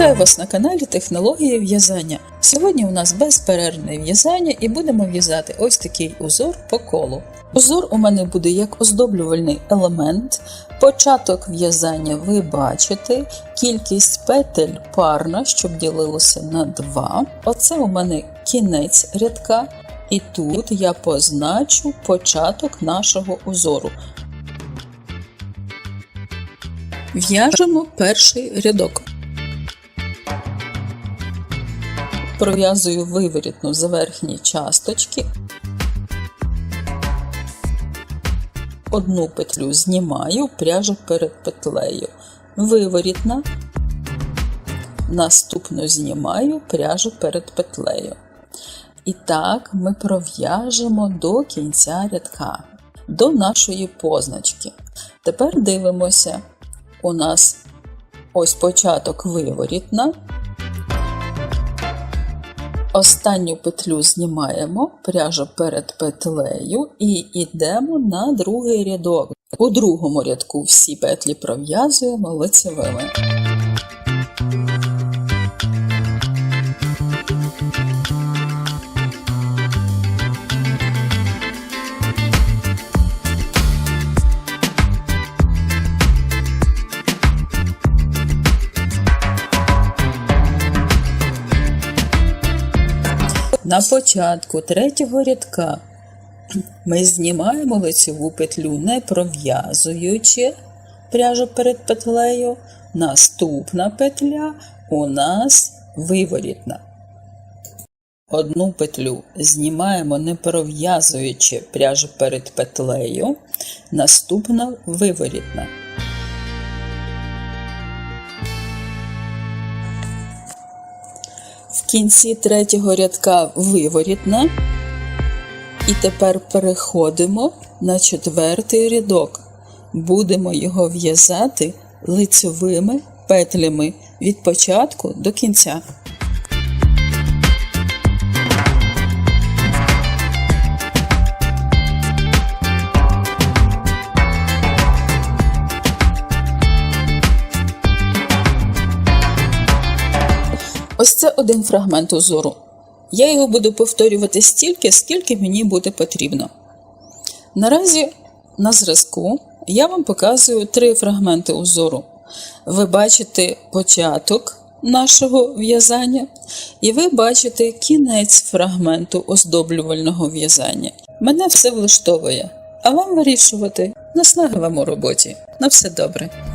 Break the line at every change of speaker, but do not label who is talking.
Вітаю вас на каналі Технології в'язання. Сьогодні у нас безперервне в'язання і будемо в'язати ось такий узор по колу. Узор у мене буде як оздоблювальний елемент. Початок в'язання ви бачите, кількість петель парна, щоб ділилося на 2. Оце у мене кінець рядка, і тут я позначу початок нашого узору. В'яжемо перший рядок. Пров'язую виворітну за верхні часточки. Одну петлю знімаю, пряжу перед петлею. Виворітна. Наступну знімаю пряжу перед петлею. І так ми пров'яжемо до кінця рядка, до нашої позначки. Тепер дивимося. У нас ось початок виворітна. Останню петлю знімаємо пряжу перед петлею і йдемо на другий рядок. У другому рядку всі петлі пров'язуємо лицевими. На початку третього рядка ми знімаємо лицеву петлю, не пров'язуючи пряжу перед петлею. Наступна петля у нас виворітна. Одну петлю знімаємо, не пров'язуючи пряжу перед петлею. Наступна виворітна. Кінці третього рядка виворітна. І тепер переходимо на четвертий рядок. Будемо його в'язати лицевими петлями від початку до кінця. Ось це один фрагмент узору. Я його буду повторювати стільки, скільки мені буде потрібно. Наразі на зразку я вам показую три фрагменти узору. Ви бачите початок нашого в'язання, і ви бачите кінець фрагменту оздоблювального в'язання. Мене все влаштовує, а вам вирішувати наснаги вам у роботі. На все добре.